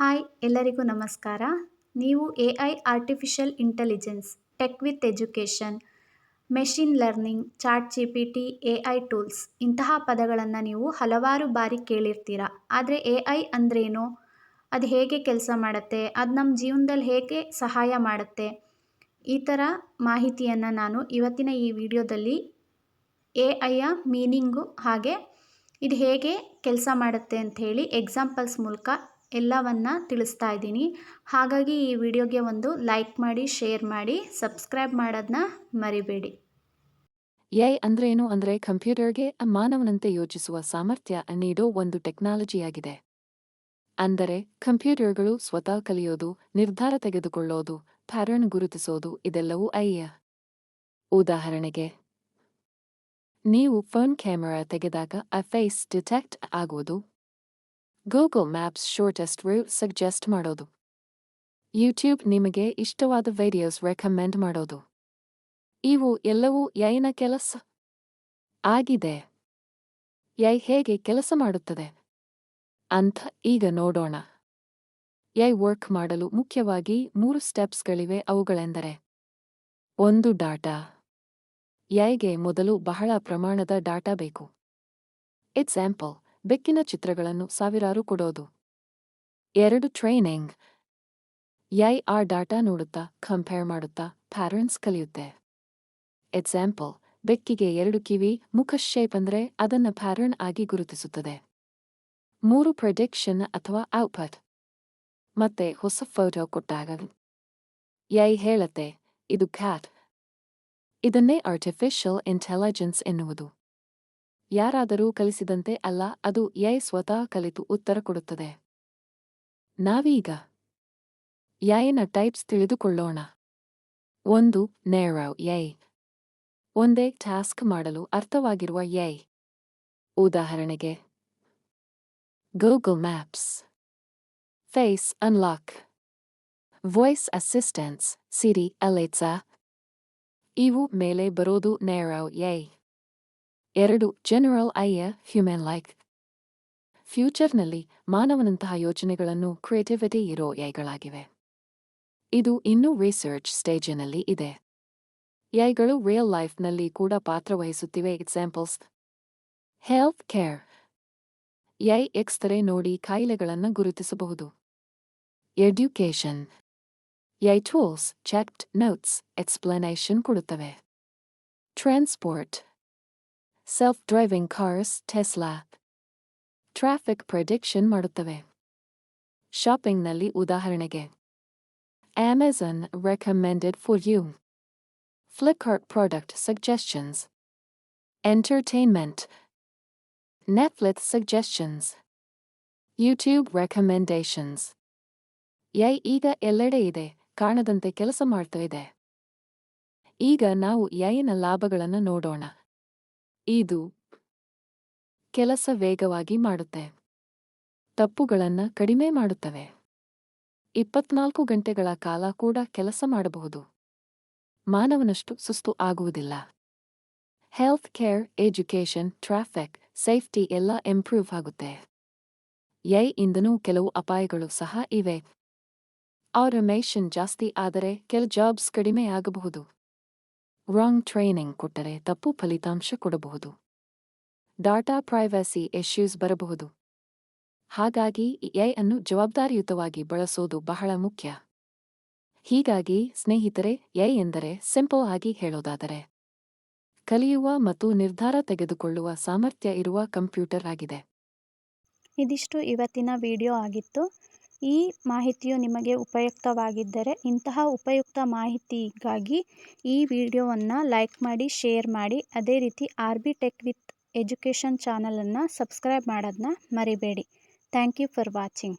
Hi, ಎಲ್ಲರಿಗೂ ನಮಸ್ಕಾರ. ನೀವು A I artificial intelligence, tech with education, machine learning, chat G P T, A I tools ಇಂತಹ ಪದಗಳನ್ನು ನೀವು ಹಲವಾರು ಬಾರಿ ಕೇಳಿರ್ತೀರ. ಆದರೆ ಎ ಐ ಅಂದ್ರೇನು? ಅದು ಹೇಗೆ ಕೆಲಸ ಮಾಡುತ್ತೆ? ಅದು ನಮ್ಮ ಜೀವನದಲ್ಲಿ ಹೇಗೆ ಸಹಾಯ ಮಾಡುತ್ತೆ? ಈ ಥರ ಮಾಹಿತಿಯನ್ನು ನಾನು ಇವತ್ತಿನ ಈ ವಿಡಿಯೋದಲ್ಲಿ ಎ ಐಯ ಮೀನಿಂಗು ಹಾಗೆ ಇದು ಹೇಗೆ ಕೆಲಸ ಮಾಡುತ್ತೆ ಅಂಥೇಳಿ ಎಕ್ಸಾಂಪಲ್ಸ್ ಮೂಲಕ ಎಲ್ಲವನ್ನು ತಿಳಿಸ್ತಾ ಇದ್ದೀನಿ. ಹಾಗಾಗಿ ಈ ವಿಡಿಯೋಗೆ ಒಂದು ಲೈಕ್ ಮಾಡಿ, ಶೇರ್ ಮಾಡಿ, ಸಬ್ಸ್ಕ್ರೈಬ್ ಮಾಡೋದನ್ನ ಮರಿಬೇಡಿ. ಎಐ ಅಂದ್ರೇನು ಅಂದರೆ ಕಂಪ್ಯೂಟರ್ಗೆ ಮಾನವನಂತೆ ಯೋಚಿಸುವ ಸಾಮರ್ಥ್ಯ ನೀಡೋ ಒಂದು ಟೆಕ್ನಾಲಜಿಯಾಗಿದೆ. ಅಂದರೆ ಕಂಪ್ಯೂಟರ್ಗಳು ಸ್ವತಃ ಕಲಿಯೋದು, ನಿರ್ಧಾರ ತೆಗೆದುಕೊಳ್ಳೋದು ಪ್ಯಾರನ್ ಗುರುತಿಸೋದು ಇದೆಲ್ಲವೂ ಐಯ ಉದಾಹರಣೆಗೆ, ನೀವು ಫೋನ್ ಕ್ಯಾಮೆರಾ ತೆಗೆದಾಗ ಆ ಫೇಸ್ ಡಿಟೆಕ್ಟ್ ಆಗೋದು Google Maps shortest route suggest ಮಾಡೋದು ಯೂಟ್ಯೂಬ್ ನಿಮಗೆ ಇಷ್ಟವಾದ ವಿಡಿಯೋಸ್ ರೆಕಮೆಂಡ್ ಮಾಡೋದು ಇವು ಎಲ್ಲವೂ ಯೈನ ಕೆಲಸ ಆಗಿದೆ. ಯೈ ಹೇಗೆ ಕೆಲಸ ಮಾಡುತ್ತದೆ? ಅಂತ ಈಗ ನೋಡೋಣ. ಯೈ ವರ್ಕ್ ಮಾಡಲು ಮುಖ್ಯವಾಗಿ ಮೂರು ಸ್ಟೆಪ್ಸ್ಗಳಿವೆ ಅವುಗಳೆಂದರೆ ಒಂದು ಡಾಟಾ. ಯೈಗೆ ಮೊದಲು ಬಹಳ ಪ್ರಮಾಣದ ಡಾಟಾ ಬೇಕು. ಎಕ್ಸಾಂಪಲ್ ಬೆಕ್ಕಿನ ಚಿತ್ರಗಳನ್ನು ಸಾವಿರಾರು ಕೊಡೋದು. ಎರಡು ಟ್ರೈನಿಂಗ್. ಯೈ ಆರ್ ಡಾಟಾ ನೋಡುತ್ತಾ, ಕಂಪೇರ್ ಮಾಡುತ್ತಾ, ಪ್ಯಾಟರ್ನ್ಸ್ ಕಲಿಯುತ್ತೆ. ಎಕ್ಸಾಂಪಲ್, ಬೆಕ್ಕಿಗೆ ಎರಡು ಕಿವಿ, ಮುಖ ಶೇಪ್ ಅಂದರೆ ಅದನ್ನು ಪ್ಯಾರನ್ ಆಗಿ ಗುರುತಿಸುತ್ತದೆ. ಮೂರು ಪ್ರೆಡಿಕ್ಷನ್ ಅಥವಾ ಔಟ್ಪುಟ್. ಮತ್ತೆ ಹೊಸ ಫೋಟೋ ಕೊಟ್ಟಾಗ. ಯೈ ಹೇಳತ್ತೆ, ಇದು ಕ್ಯಾಟ್. ಇದನ್ನೇ ಆರ್ಟಿಫಿಷಿಯಲ್ ಇಂಟೆಲಿಜೆನ್ಸ್ ಎನ್ನುವುದು. ಯಾರಾದರೂ ಕಲಿಸಿದಂತೆ ಅಲ್ಲ, ಅದು ಯೈ ಸ್ವತಃ ಕಲಿತು ಉತ್ತರ ಕೊಡುತ್ತದೆ. ನಾವೀಗ ಯೈನ ಟೈಪ್ಸ್ ತಿಳಿದುಕೊಳ್ಳೋಣ. ಒಂದು ನೇರವ್ ಯೈ ಒಂದೇ ಟಾಸ್ಕ್ ಮಾಡಲು ಅರ್ಥವಾಗಿರುವ ಯೈ ಉದಾಹರಣೆಗೆ Google Maps face unlock voice assistants Siri Alexa ಇವು ಮೇಲೆ ಬರೋದು ನೇರವ್ ಯೈ ಎರಡು ಜನರಲ್ ಐಯ ಹ್ಯೂಮನ್ ಲೈಕ್ ಫ್ಯೂಚರ್ನಲ್ಲಿ ಮಾನವನಂತಹ ಯೋಜನೆಗಳನ್ನು ಕ್ರಿಯೇಟಿವಿಟಿ ಇರೋ ಯೈಗಳಾಗಿವೆ ಇದು ಇನ್ನೂ ರಿಸರ್ಚ್ ಸ್ಟೇಜಿನಲ್ಲಿ ಇದೆ. ಯೈಗಳು ರಿಯಲ್ ಲೈಫ್ನಲ್ಲಿ ಕೂಡ ಪಾತ್ರವಹಿಸುತ್ತಿವೆ examples health care AI X ray ನೋಡಿ ಕಾಯಿಲೆಗಳನ್ನು ಗುರುತಿಸಬಹುದು. Education AI tools checked notes explanation ಕೊಡುತ್ತವೆ. Transport self driving cars Tesla traffic prediction ಮಾಡುತ್ತವೆ ಶಾಪಿಂಗ್ನಲ್ಲಿ ಉದಾಹರಣೆಗೆ. Amazon recommended for you Flipkart product suggestions entertainment Netflix suggestions YouTube recommendations AI ಈಗ ಎಲ್ಲೆಡೆ ಇದೆ. ಕಾಣದಂತೆ ಕೆಲಸ ಮಾಡ್ತಾ ಇದೆ. ಈಗ ನಾವು ಯೈನ ಲಾಭಗಳನ್ನು ನೋಡೋಣ. ಇದು ಕೆಲಸ ವೇಗವಾಗಿ ಮಾಡುತ್ತೆ. ತಪ್ಪುಗಳನ್ನು ಕಡಿಮೆ ಮಾಡುತ್ತವೆ. ಇಪ್ಪತ್ನಾಲ್ಕು ಗಂಟೆಗಳ ಕಾಲ ಕೂಡ ಕೆಲಸ ಮಾಡಬಹುದು. ಮಾನವನಷ್ಟು ಸುಸ್ತು ಆಗುವುದಿಲ್ಲ. Health care education traffic safety ಎಲ್ಲ ಇಂಪ್ರೂವ್ ಆಗುತ್ತೆ. ಯೈ ಇಂದನೂ ಕೆಲವು ಅಪಾಯಗಳು ಸಹ ಇವೆ. ಆಟೋಮೇಷನ್ ಜಾಸ್ತಿ ಆದರೆ ಕೆಲ ಜಾಬ್ಸ್ ಕಡಿಮೆ ಆಗಬಹುದು. ರಾಂಗ್ ಟ್ರೈನಿಂಗ್ ಕೊಟ್ಟರೆ ತಪ್ಪು ಫಲಿತಾಂಶ ಕೊಡಬಹುದು. ಡಾಟಾ ಪ್ರೈವಸಿ ಇಶ್ಯೂಸ್ ಬರಬಹುದು. ಹಾಗಾಗಿ ಎಐ ಅನ್ನು ಜವಾಬ್ದಾರಿಯುತವಾಗಿ ಬಳಸೋದು ಬಹಳ ಮುಖ್ಯ. ಹೀಗಾಗಿ ಸ್ನೇಹಿತರೆ ಎಐ ಎಂದರೆ ಸಿಂಪಲ್ ಆಗಿ ಹೇಳೋದಾದರೆ, ಕಲಿಯುವ ಮತ್ತು ನಿರ್ಧಾರ ತೆಗೆದುಕೊಳ್ಳುವ ಸಾಮರ್ಥ್ಯ ಇರುವ ಕಂಪ್ಯೂಟರ್ ಆಗಿದೆ. ಇದಿಷ್ಟು ಇವತ್ತಿನ ವಿಡಿಯೋ ಆಗಿತ್ತು. ಈ ಮಾಹಿತಿಯು ನಿಮಗೆ ಉಪಯುಕ್ತವಾಗಿದ್ದರೆ ಇಂತಹ ಉಪಯುಕ್ತ ಮಾಹಿತಿಗಾಗಿ ಈ ವಿಡಿಯೋವನ್ನು ಲೈಕ್ ಮಾಡಿ, ಶೇರ್ ಮಾಡಿ. ಅದೇ ರೀತಿ R B tech with education ಚಾನಲನ್ನು ಸಬ್ಸ್ಕ್ರೈಬ್ ಮಾಡೋದನ್ನ ಮರಿಬೇಡಿ. Thank you for watching.